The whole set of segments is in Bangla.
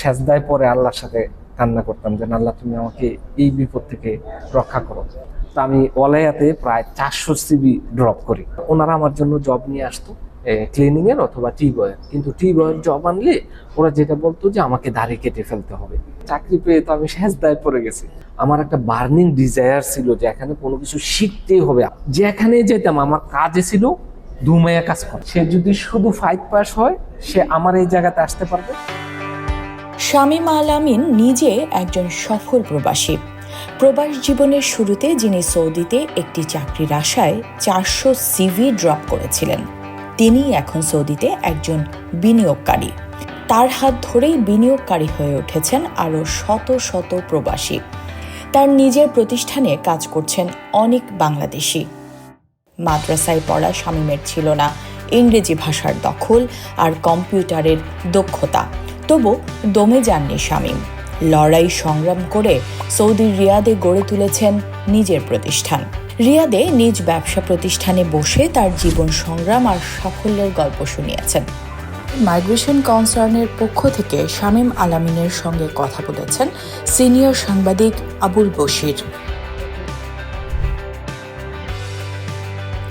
সেজদায় পরে আল্লাহর সাথে কান্না করতাম যে আল্লাহ, তুমি আমাকে এই বিপদ থেকে রক্ষা করো। তো আমি ওলায়াতে প্রায় চারশো সিবি ড্রপ করি। ওনারা আমার জন্য জব নিয়ে আসতো ক্লিনিং এর অথবা টি বয়ের কিন্তু টি বয়ের জব আনলে ওরা যেটা বলতো যে, আমাকে দাড়ি কেটে ফেলতে হবে। চাকরি পেয়ে তো আমি সেজদায় পড়ে গেছি। আমার একটা বার্নিং ডিজায়ার ছিল যে, এখানে কোনো কিছু শিখতেই হবে। যেখানে যেতাম, আমার কাজে ছিল দুমাইয়া কাজ করে। সে যদি শুধু ফাইভ পাস হয়, সে আমার এই জায়গাতে আসতে পারবে। শামীম আল আমিন নিজে একজন সফল প্রবাসী। প্রবাস জীবনের শুরুতে যিনি সৌদিতে একটি চাকরির আশায় চারশো সিভি ড্রপ করেছিলেন। তিনি এখন সৌদিতে একজন বিনিয়োগকারী। তার হাত ধরেই বিনিয়োগকারী হয়ে উঠেছেন আরও শত শত প্রবাসী। তার নিজের প্রতিষ্ঠানে কাজ করছেন অনেক বাংলাদেশি। মাদ্রাসায় পড়া শামীমের ছিল না। ইংরেজি ভাষার দখল আর কম্পিউটারের দক্ষতা। তবু দমে যাননি শামীম। লড়াই সংগ্রাম করে সৌদির রিয়াদে গড়ে তুলেছেন নিজের প্রতিষ্ঠান। রিয়াদে নিজ ব্যবসা প্রতিষ্ঠানে বসে তার জীবন সংগ্রাম আর সাফল্যের গল্প শুনিয়েছেন। মাইগ্রেশন কনসার্নের পক্ষ থেকে শামীম আলামিনের সঙ্গে কথা বলেছেন সিনিয়র সাংবাদিক আবুল বশির।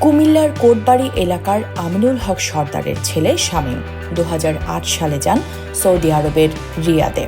কুমিল্লার কোটবাড়ি এলাকার আমিনুল হক সর্দারের ছেলে শামীম। দু হাজার আট সালে যান সৌদি আরবের রিয়াদে।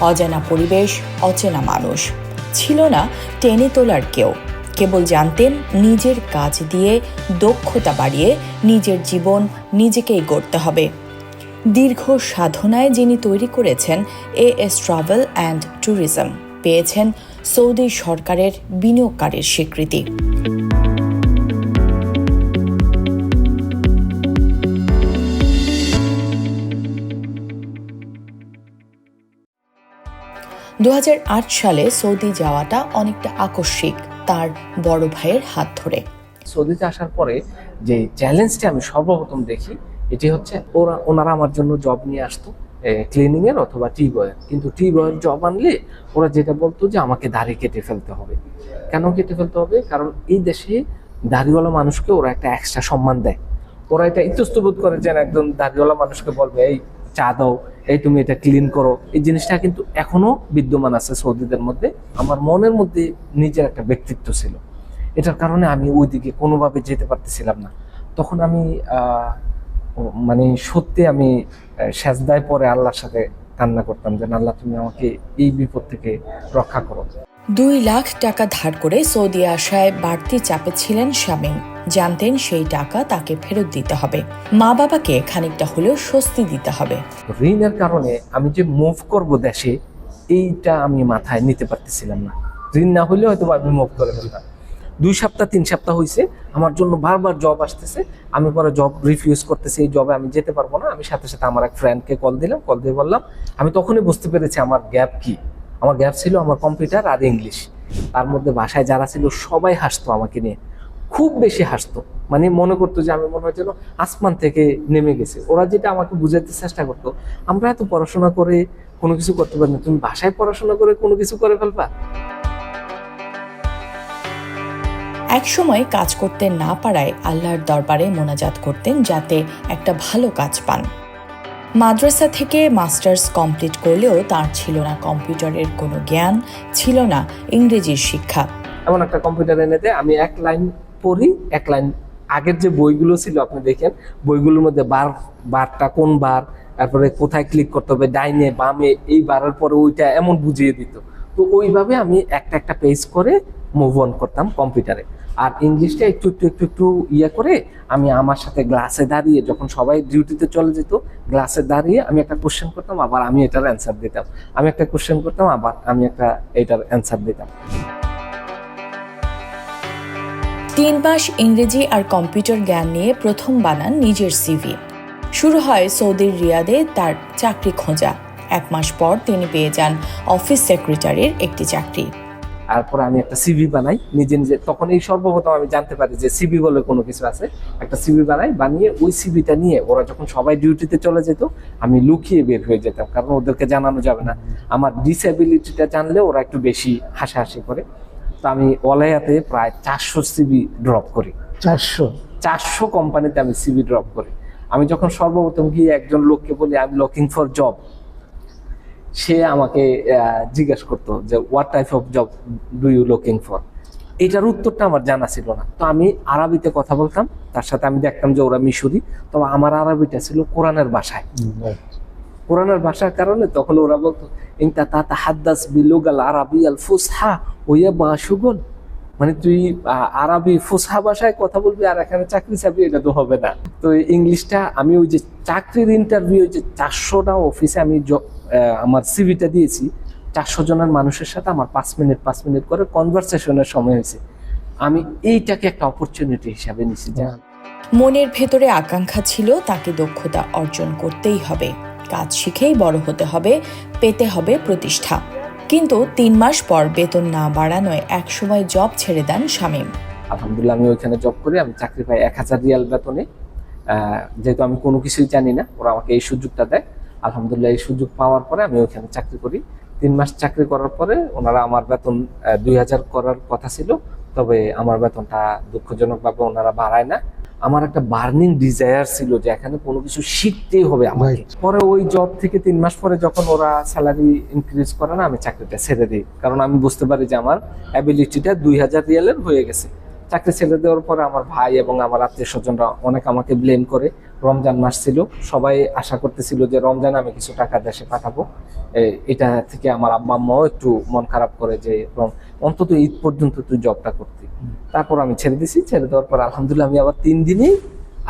অজানা পরিবেশ, অচেনা মানুষ। ছিল না টেনে তোলার কেউ। কেবল জানতেন নিজের কাজ দিয়ে দক্ষতা বাড়িয়ে নিজের জীবন নিজেকেই গড়তে হবে। দীর্ঘ সাধনায় যিনি তৈরি করেছেন A S travel and tourism, পেয়েছেন সৌদি সরকারের বিনিয়োগকারীর স্বীকৃতি। দু হাজার আট সালে সৌদি যাওয়াটা অনেকটা আকস্মিক তার বড় ভাইয়ের হাত ধরে। সৌদিতে আসার পরে যে চ্যালেঞ্জটা আমি সর্বপ্রথম দেখি, এটি হচ্ছে ওরা, ওনারা আমার জন্য জব নিয়ে আসতো ক্লিনিং এর অথবা টি বয়ের কিন্তু টি বয়ের জব আনলে ওরা যেটা বলতো যে আমাকে দাড়ি কেটে ফেলতে হবে। কেন কেটে ফেলতে হবে? কারণ এই দেশে দাড়িওয়ালা মানুষকে ওরা একটা এক্সট্রা সম্মান দেয়। ওরা এটা ইতস্তবোধ করে যেন একজন দাড়িওয়ালা মানুষকে বলবে, এই চা দাও, এই তুমি এটা ক্লিন করো। এই জিনিসটা কিন্তু এখনও বিদ্যমান আছে সৌদিদের মধ্যে। আমার মনের মধ্যে নিজের একটা ব্যক্তিত্ব ছিল। এটার কারণে আমি ওইদিকে কোনোভাবে যেতে পারতেছিলাম না। তখন আমি মানে সত্যি আমি সেজদায় পরে আল্লাহর সাথে কান্না করতাম যে, আল্লাহ, তুমি আমাকে এই বিপদ থেকে রক্ষা করো। দুই লাখ টাকা ধার করে সৌদি আসায় বাড়তি চাপে ছিলেন শামীম। জানতেন সেই টাকা তাকে ফেরত দিতে হবে। মা বাবাকে খানিকটা হলেও স্বস্তি দিতে হবে। ঋণের কারণে আমি যে মুভ করব দেশে, এইটা আমি মাথায় নিতে পারতেছিলাম না। ঋণ না হলে হয়তো আমি মুভ করে ফেলতাম। দুই সপ্তাহ, তিন সপ্তাহ হয়েছে আমার জন্য বারবার জব আসতেছে। আমি পরে জব রিফিউজ করতেছি, এই জবে আমি যেতে পারব না। আমি সাথে সাথে আমার এক ফ্রেন্ডকে কল দিলাম কল দিয়ে বললাম, আমি তখনই বুঝতে পেরেছি আমার গ্যাপ কি। আমার গ্যাপ ছিল আমার কম্পিউটার আর ইংলিশ তার মধ্যে ভাষায় যারা ছিল সবাই হাসতো আমাকে নিয়ে। খুব বেশি হাসতো। মানে মনে করতো যে আমি মনে হয় যেন আসমান থেকে নেমে গেছে। ওরা যেটা আমাকে বুঝাতে চেষ্টা করতো আমরা এত পড়াশোনা করে কোনো কিছু করতে পারি না। তুমি ভাষায় পড়াশোনা করে কোনো কিছু করে ফেলবা? একসময় কাজ করতে না পারায় আল্লাহর দরবারে মোনাজাত করতেন যাতে একটা ভালো কাজ পান। মাদ্রাসা থেকে মাস্টার্স কমপ্লিট করলেও তার ছিল না কম্পিউটারের কোনো জ্ঞান ছিল না ইংরেজির শিক্ষা। এমন একটা কম্পিউটার এনে দেয় আমি এক লাইন পড়ি এক লাইন, আগের যে বইগুলো ছিল আপনি দেখেন, বইগুলোর মধ্যে বার, বারটা কোন বার, তারপরে কোথায় ক্লিক করতে হবে, ডাইনে, বামে, এই বারের পরে ওইটা এমন বুঝিয়ে দিত। তো ওইভাবে আমি একটা একটা পেজ করে মুভ অন করতাম কম্পিউটারে আর ইংলিশটা একটু একটু একটু একটু ইয়ে করে আমি আমার সাথে গ্লাসে দাঁড়িয়ে যখন সবাই ডিউটিতে চলে যেত গ্লাসে দাঁড়িয়ে আমি একটা কোশ্চেন করতাম, আবার আমি এটার অ্যান্সার দিতাম। আমি একটা কোশ্চেন করতাম, আবার আমি একটা এটার অ্যান্সার দিতাম। তিন মাস ইংরেজি আর কম্পিউটার জ্ঞান নিয়ে প্রথম বানান নিজের সিভি শুরু হয় সৌদির রিয়াদে তার চাকরি খোঁজা। এক মাস পর তিনি পেয়ে যান অফিস সেক্রেটারির একটি চাকরি। তারপর আমি একটা সিভি বানাই, নিজে নিজে। তখন এই সর্বপ্রথম আমি জানতে পারি যে সিভি বলে কোনো কিছু আছে। একটা সিভি বানাই, বানিয়ে ওই সিভিটা নিয়ে ওরা যখন সবাই ডিউটিতে চলে যেত, আমি লুকিয়ে বের হয়ে যেতাম। কারণ ওদেরকে জানানো যাবে না। আমার ডিসএবিলিটিটা জানলে ওরা একটু বেশি হাসাহাসি করে। তো আমি ওলায়াতে প্রায় চারশো সিভি ড্রপ করি। চারশো? চারশো কোম্পানিতে আমি সিভি ড্রপ করি। আমি যখন সর্বপ্রথম গিয়ে একজন লোককে বলি I am looking for job সে আমাকে জিজ্ঞেস করতো যে what type of job do you looking for এটার উত্তরটা আমার জানা ছিল না। তো আমি আরবিতে কথা বলতাম তার সাথে আমি দেখতাম যে ওরা মিশরি। তবে আমার আরবিটা ছিল কোরআনের ভাষায়। কোরআনের ভাষার কারণে তখন ওরা বলতো ইনতা তাতা হাদ্দাস বিলুগাল আরবি আল ফুসহা ওয়া মানে তুই আরবি ফুসহা ভাষায় কথা বলবি আর এখানে চাকরি চাবি এটা তো হবে না। তো ইংলিশটা আমি ওই যে চাকরির ইন্টারভিউ ওই যে চারশোটা অফিসে আমি আমার সিভিটা দিয়েছি। চারশো জনের মানুষের সাথে আমার পাঁচ মিনিট পাঁচ মিনিট করে কনভারসেশনের সময় হয়েছে। আমি এইটাকে একটা অপরচুনিটি হিসাবে নিছি যে মনের ভেতরে আকাঙ্ক্ষা ছিল, তাকে দক্ষতা অর্জন করতেই হবে। কাজ শিখেই বড় হতে হবে, পেতে হবে প্রতিষ্ঠা। কিন্তু তিন মাস পর বেতন না বাড়ানোয় একসময় জব ছেড়ে দেন শামীম। আলহামদুলিল্লাহ, আমি ওইখানে জব করি, আমি চাকরি পাই এক হাজার রিয়াল বেতনে। যেহেতু আমি কোনো কিছুই জানি না, ওরা আমাকে এই সুযোগটা দেয়। আলহামদুলিল্লাহ, এই সুযোগ পাওয়ার পরে আমি ওইখানে চাকরি করি। তিন মাস চাকরি করার পরে ওনারা আমার বেতন দুই হাজার করার কথা ছিল, তবে আমার বেতনটা দুঃখজনকভাবে ওনারা বাড়ায় না। আমার একটা বার্নিং ডিজায়ার ছিল যে এখানে কোনো কিছু শিখতেই হবে আমাকে। পরে ওই জব থেকে তিন মাস পরে যখন ওরা স্যালারি ইনক্রিজ করে না আমি চাকরিটা ছেড়ে দিই। কারণ আমি বুঝতে পারি যে আমার অ্যাবিলিটিটা দুই হাজার রিয়ালের হয়ে গেছে। চাকরি ছেড়ে দেওয়ার পরে আমার ভাই এবং আমার আত্মীয় স্বজনরা অনেক আমাকে ব্লেম করে। রমজান মাস ছিল। সবাই আশা করতেছিল যে রমজান আমি কিছু টাকা দেশে পাঠাবো। এটা থেকে আমার আব্বা আম্মাও একটু মন খারাপ করে যে অন্তত ঈদ পর্যন্ত তুই জবটা করতি। তারপর আমি ছেড়ে দিছি। ছেড়ে দেওয়ার পর আলহামদুলিল্লাহ আমি আবার তিন দিনেই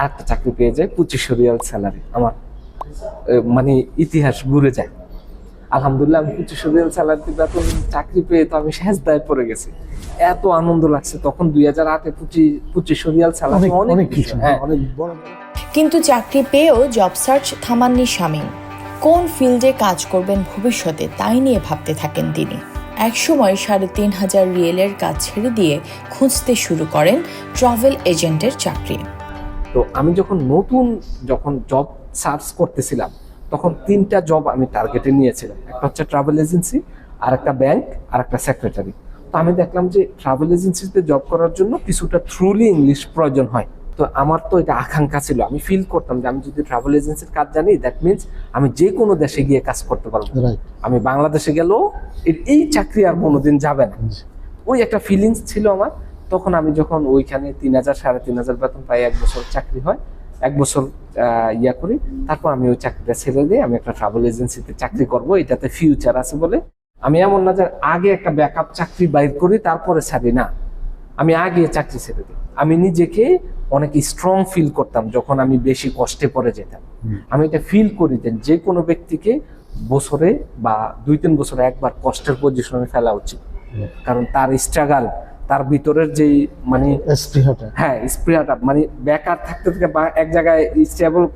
আরেকটা চাকরি পেয়ে যাই পঁচিশ রিয়াল স্যালারি আমার মানে ইতিহাস ঘুরে যায়। আলহামদুলিল্লাহ আমি পঁচিশশো রিয়াল স্যালারি বেতন চাকরি পেয়ে তো আমি শেষ দায় পড়ে গেছি। এত আনন্দ লাগছে তখন দুই হাজার আটে পঁচিশ পঁচিশশো রিয়াল স্যালারি অনেক কিছু হ্যাঁ। অনেক বড়। কিন্তু চাকরি পেয়েও জব সার্চ থামাননি শামীম। কোন ফিল্ডে কাজ করবেন ভবিষ্যতে তাই নিয়ে ভাবতে থাকেন তিনি। একসময় সাড়ে তিন হাজার রিয়েলের কাজ ছেড়ে দিয়ে খুঁজতে শুরু করেন ট্রাভেল এজেন্টের চাকরি। তো আমি যখন নতুন যখন জব সার্চ করতেছিলাম তখন তিনটা জব আমি টার্গেটে নিয়েছিলাম। একটা হচ্ছে ট্রাভেল এজেন্সি আর একটা ব্যাংক আর একটা সেক্রেটারি তো আমি দেখলাম যে ট্রাভেল এজেন্সিতে জব করার জন্য কিছুটা থ্রুলি ইংলিশ প্রয়োজন হয়। তো আমার তো এটা আকাঙ্ক্ষা ছিল। আমি ফিল করতাম যে আমি যদি ট্রাভেল এজেন্সির কাজ জানি দ্যাট মিনস আমি যে কোনো দেশে গিয়ে কাজ করতে পারব। আমি বাংলাদেশে গেলেও এই চাকরি আর কোনোদিন যাবে না। ওই একটা ফিলিংস ছিল আমার। তখন আমি যখন ওইখানে তিন হাজার সাড়ে তিন হাজার বেতন পাই এক বছর চাকরি হয় এক বছর ইয়া করি। তারপর আমি ওই চাকরিটা ছেড়ে দিয়ে আমি একটা ট্রাভেল এজেন্সিতে চাকরি করব এটাতে ফিউচার আছে বলে। আমি এমন না যে আগে একটা ব্যাকআপ চাকরি বাইর করি তারপরে ছাড়ি না। আমি আগে চাকরি ছেড়ে দিই। আমি নিজেকে অনেক স্ট্রং ফিল করতাম যখন আমি বেশি কষ্টে পড়ে যেতাম। আমি এটা ফিল করি যে যে কোনো ব্যক্তিকে বছরে বা দুই তিন বছরে একবার কষ্টের পজিশনে ফেলা উচিত। কারণ তার স্ট্রাগল তার ভিতরের যেই মানে হ্যাঁ স্প্রিয়াটা মানে বেকার থাকতে থাকতে বা এক জায়গায় স্টেবল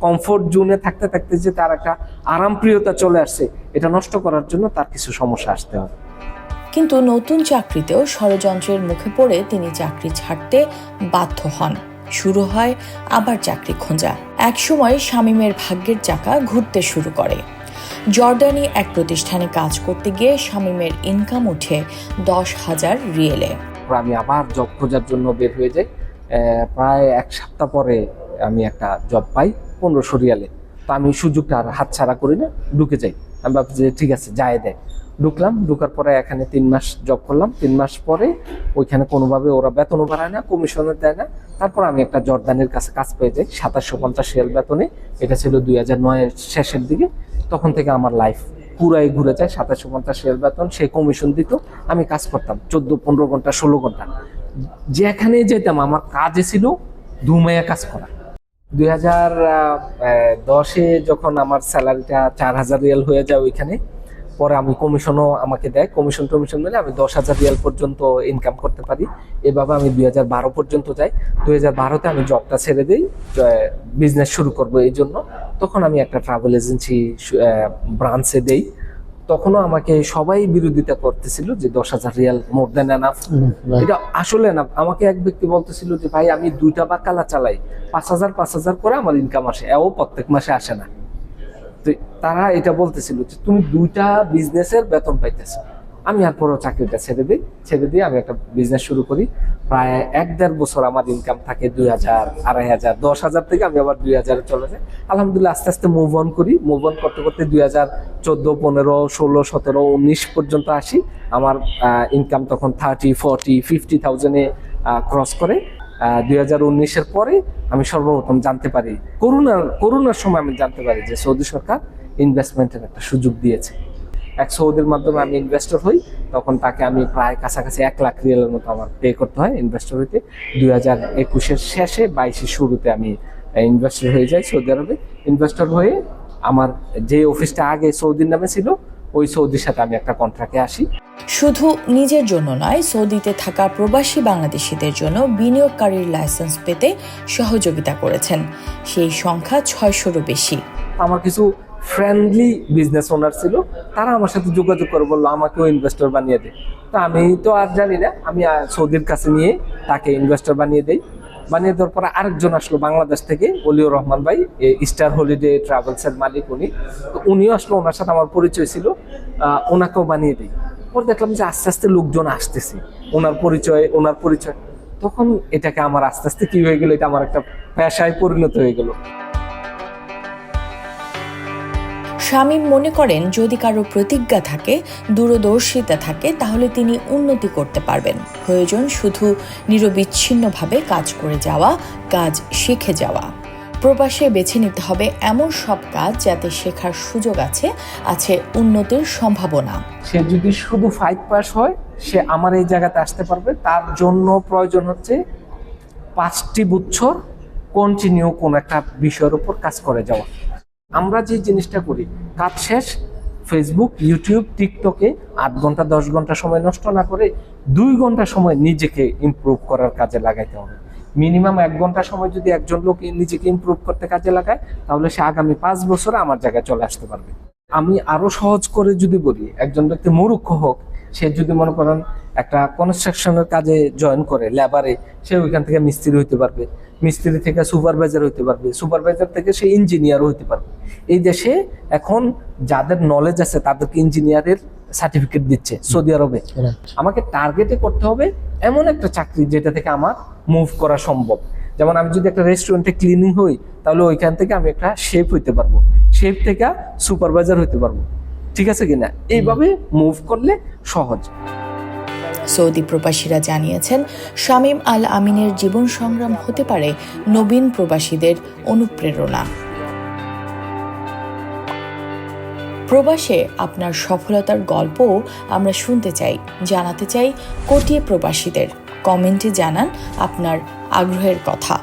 কমফোর্ট জোনে থাকতে থাকতে যে তার একটা আরামপ্রিয়তা চলে আসছে এটা নষ্ট করার জন্য তার কিছু সমস্যা আসতে হবে। কিন্তু নতুন চাকরিতেও ষড়যন্ত্রের মুখে পড়ে তিনি চাকরি ছাড়তে বাধ্য হন। শুরু হয় আবার চাকরি খোঁজা। একসময় শামীমের ভাগ্যের চাকা ঘুরতে শুরু করে। জর্ডানি এক প্রতিষ্ঠানে কাজ করতে গিয়ে শামীমের ইনকাম উঠে দশ হাজার রিয়েলে। আমি আবার জব খোঁজার জন্য বের হয়ে যাই। প্রায় এক সপ্তাহ পরে আমি একটা জব পাই পনেরোশো রিয়ালে। তো আমি সুযোগটা আর হাতছাড়া করি না, ঢুকে যাই। আমি ভাবছি যে ঠিক আছে, যায় দেয়। ঢুকলাম, ঢুকার পরে এখানে তিন মাস জব করলাম। তিন মাস পরে ওইখানে কোনোভাবে ওরা বেতনও বাড়ায় না কমিশনও দেয় না। তারপর আমি একটা জর্দানের কাছে কাজ পেয়ে যাই, সাতাশশো পঞ্চাশ রিয়াল বেতনে। এটা ছিল দুই হাজার নয়ের শেষের দিকে। তখন থেকে আমার লাইফ পুরাই ঘুরে যায়, সাতাশশো পঞ্চাশ রিয়াল বেতন। সে কমিশন দিত, আমি কাজ করতাম চোদ্দ, পনেরো ঘণ্টা, ষোলো ঘণ্টা। যেখানে যেতাম, আমার কাজে ছিল ধুমাইয়া কাজ করা। দুই হাজার দশে যখন আমার স্যালারিটা চার হাজার রিয়াল হয়ে যায় ওইখানে পরে আমি কমিশনও আমাকে দেয়। কমিশন টমিশন মিলে আমি দশ হাজার রিয়াল পর্যন্ত ইনকাম করতে পারি। এভাবে আমি দুই হাজার বারো পর্যন্ত যাই। দুই হাজার বারোতে আমি জবটা ছেড়ে দিই বিজনেস শুরু করব এই জন্য। তখন আমি একটা ট্রাভেল এজেন্সি ব্রাঞ্চে দেই। তখনও আমাকে সবাই বিরোধিতা করতেছিল যে দশ হাজার রিয়াল মোর দেন এনাফ এটা আসলে না আমাকে এক ব্যক্তি বলতেছিল যে ভাই আমি দুইটা বা কালা চালাই। পাঁচ হাজার পাঁচ হাজার করে আমার ইনকাম আসে। এও প্রত্যেক মাসে আসে না। তারা এটা বলতেছিল যে, তুমি দুইটা বিজনেসের বেতন পাইতেছ। আমি আর পরও চাকরিটা ছেড়ে দিই, ছেড়ে দিয়ে আমি একটা বিজনেস শুরু করি। প্রায় এক দেড় বছর আমার ইনকাম থাকে দুই হাজার, আড়াই হাজার, দশ হাজার থেকে আমি আবার দুই হাজারে চলে যাই। আলহামদুলিল্লাহ আস্তে আস্তে মুভ অন করি। মুভ অন করতে করতে দুই হাজার চোদ্দ, পনেরো, ষোলো, সতেরো, উনিশ পর্যন্ত আসি। আমার ইনকাম তখন থার্টি ফর্টি ফিফটি থাউজেন্ডে ক্রস করে। দুই হাজার উনিশের পরে আমি সর্বপ্রথম জানতে পারি করোনার করোনার সময় আমি জানতে পারি যে সৌদি সরকার ইনভেস্টমেন্টের একটা সুযোগ দিয়েছে। এক সৌদির মাধ্যমে আমি ইনভেস্টর হই, তখন তাকে আমি প্রায় কাছাকাছি এক লাখ রিয়ালের মতো আমার পে করতে হয় ইনভেস্টর হইতে। দুই হাজার একুশের শেষে বাইশের শুরুতে আমি ইনভেস্টর হয়ে যাই সৌদি আরবে। ইনভেস্টর হয়ে আমার যে অফিসটা আগে সৌদির নামে ছিল ওই সৌদির সাথে আমি একটা কন্ট্রাক্টে আসি। শুধু নিজের জন্য নয় সৌদিতে থাকা প্রবাসী বাংলাদেশিদের জন্য বিনিয়োগকারীর লাইসেন্স পেতে সহযোগিতা করেছেন। সেই সংখ্যা ছয়শোরও বেশি। আমার কিছু ফ্রেন্ডলি বিজনেস ওনার ছিল তারা আমার সাথে যোগাযোগ করে বলল আমাকেও ইনভেস্টর বানিয়ে দে। তো আমি তো আর জানি না আমি সৌদির কাছে নিয়ে তাকে ইনভেস্টর বানিয়ে দেই। বানিয়ে দেওয়ার পরে আরেকজন আসলো বাংলাদেশ থেকে, অলিউর রহমান ভাই স্টার হলিডে ট্রাভেলসের মালিক উনি। তো উনিও আসলো, ওনার সাথে আমার পরিচয় ছিল। ওনাকেও বানিয়ে দিই। পরে দেখলাম যে আস্তে আস্তে লোকজন আসতেছে। ওনার পরিচয় ওনার পরিচয়। তখন এটাকে আমার আস্তে আস্তে কি হয়ে গেলো, এটা আমার একটা পেশায় পরিণত হয়ে গেল। শামীম মনে করেন, যদি কারও প্রতিজ্ঞা থাকে, দূরদর্শিতা থাকে, তাহলে তিনি উন্নতি করতে পারবেন। প্রয়োজন শুধু নিরবিচ্ছিন্নভাবে কাজ করে যাওয়া, কাজ শিখে যাওয়া। প্রবাসে বেছে নিতে হবে এমন সব কাজ যাতে শেখার সুযোগ আছে আছে উন্নতির সম্ভাবনা। সে যদি শুধু ফাইভ পাস হয়, সে আমার এই জায়গাতে আসতে পারবে। তার জন্য প্রয়োজন হচ্ছে পাঁচটি বছর কন্টিনিউ কোন একটা বিষয়ের উপর কাজ করে যাওয়া। আমরা যে জিনিসটা করি, কাজ শেষ ফেসবুক ইউটিউব টিকটকে আট ঘণ্টা, দশ ঘণ্টা সময় নষ্ট না করে দুই ঘণ্টা সময় নিজেকে ইমপ্রুভ করার কাজে লাগাইতে হবে। মিনিমাম এক ঘণ্টা সময় যদি একজন লোক নিজেকে ইমপ্রুভ করতে কাজে লাগায়, তাহলে সে আগামী পাঁচ বছরে আমার জায়গায় চলে আসতে পারবে। আমি আরও সহজ করে যদি বলি, একজন ব্যক্তি মূর্খ হোক সে যদি মনে করেন একটা কনস্ট্রাকশনের কাজে জয়েন করে লেবারে সে ওইখান থেকে মিস্ত্রি হইতে পারবে। মিস্ত্রি থেকে সুপারভাইজার হইতে পারবে। সুপারভাইজার থেকে সে ইঞ্জিনিয়ার হইতে পারবে। এই দেশে এখন যাদের নলেজ আছে তাদেরকে ইঞ্জিনিয়ারের সার্টিফিকেট দিচ্ছে সৌদি আরবে। আমাকে টার্গেটে করতে হবে এমন একটা চাকরি যেটা থেকে আমার মুভ করা সম্ভব। যেমন আমি যদি একটা রেস্টুরেন্টে ক্লিনিং হই তাহলে ওইখান থেকে আমি একটা শেফ হইতে পারব। শেফ থেকে সুপারভাইজার হইতে পারব। ঠিক আছে কিনা? এইভাবে মুভ করলে সহজ। সৌদি প্রবাসীরা জানিয়েছেন, শামীম আল আমিনের জীবন সংগ্রাম হতে পারে নবীন প্রবাসীদের অনুপ্রেরণা। প্রবাসে আপনার সফলতার গল্পও আমরা শুনতে চাই, জানাতে চাই কোটিয়ে প্রবাসীদের। কমেন্টে জানান আপনার আগ্রহের কথা।